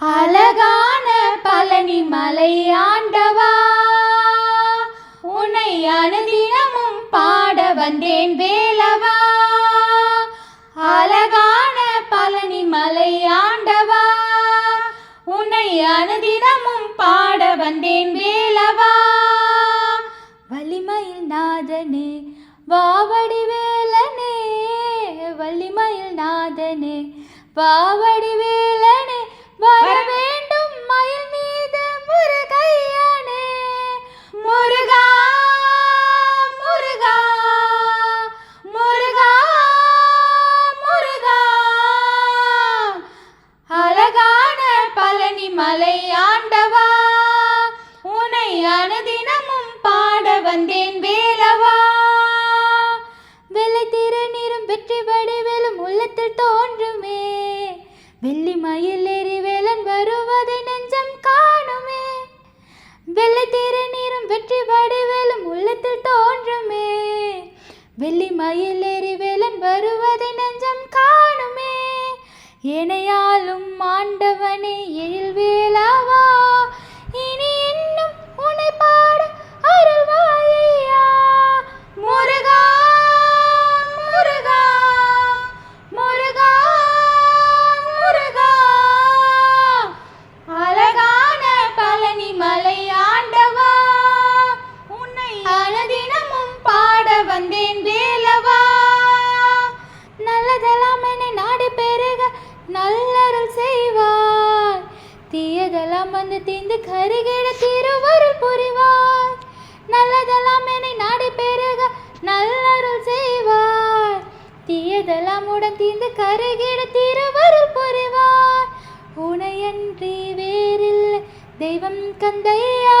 அழகான பழனி மலை ஆண்டவா உன்னை அனுதினமும் பாட வந்தேன் வேலவா. அழகான பழனி மலை ஆண்டவா உன்னை அனுதினமும் பாட வந்தேன் வேலவா. வலிமையில் நாதனே வாவடி வேலனே வலிமையில் நாதனே வாவடி வேலனே வர வேண்டும் மயில் மீது முருகையனே முருகா முருகா முருகா முருகா. அழகான பழனி மலை ஆண்டவா உன்னை அனுதினமும் பாட வந்தேன் வேலவா. வெள்ளை திறநீரும் வெற்றி வடிவேலும் உள்ளத்தில் தோன்றுமே. வெள்ளி மயில் வெள்ளி மயில் ஏறி வேலன் வருவதை நெஞ்சம் காணுமே. ஏனையாலும் ஆண்டவனே எழில்வே தீயதெல்லாம் வந்து தீந்து கருகிட திருவருள் புரிவார். நல்லதெல்லாம் என்னை நாடி பெருக நல்லருள் செய்வார். தீயதெல்லாம் உடன் தீந்து கருகிட திருவருள் புரிவார். உனையன்றி வேறில்லை தெய்வம் கந்தையா.